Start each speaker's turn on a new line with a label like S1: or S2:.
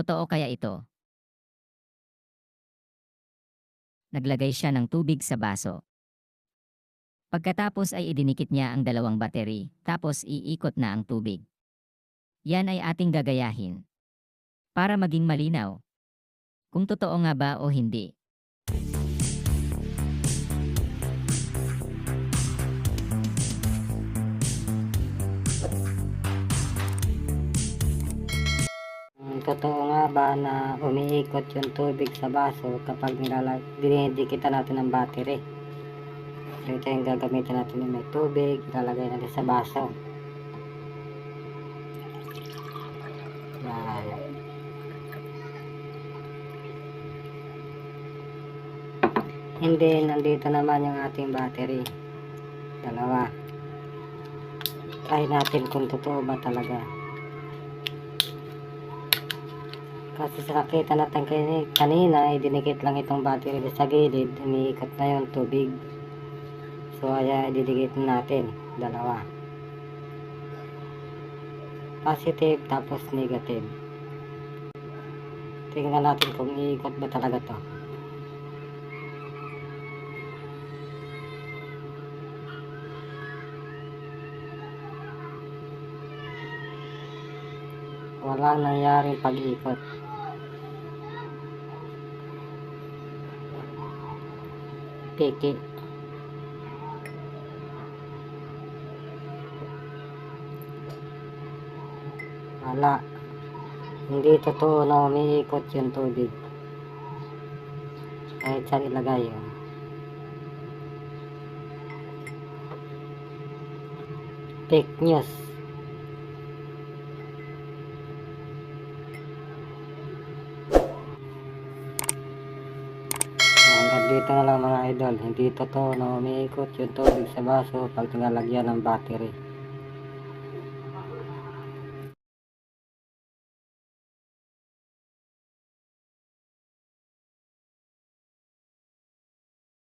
S1: Totoo kaya ito? Naglagay siya ng tubig sa baso. Pagkatapos ay idinikit niya ang dalawang battery, tapos iikot na ang tubig. Yan ay ating gagayahin. Para maging malinaw. Kung totoo nga ba o hindi.
S2: Totoo nga ba na umiikot yung tubig sa baso kapag dinidikitan natin ng battery? So ito yung gagamitin natin yung may tubig, ilalagay natin sa baso. Yan. Hindi, nandito naman yung ating battery. Dalawa. Try natin kung totoo ba talaga. Kasi sa nakita natin kani- kanina, ay dinikit lang itong battery sa gilid, umiikot na yung tubig. So, kaya ididikit natin, dalawa. Positive, tapos negative. Tingnan natin kung iikot ba talaga to. Walang nangyaring pag-ikot. Piki. Wala. Hindi totoo na umiikot yung tubig. Kahit saan ilagay yun. Fake news. Dito na lang mga idol. Hindi totoo na umiikot yung tubig sa baso pag nilalagyan ng battery.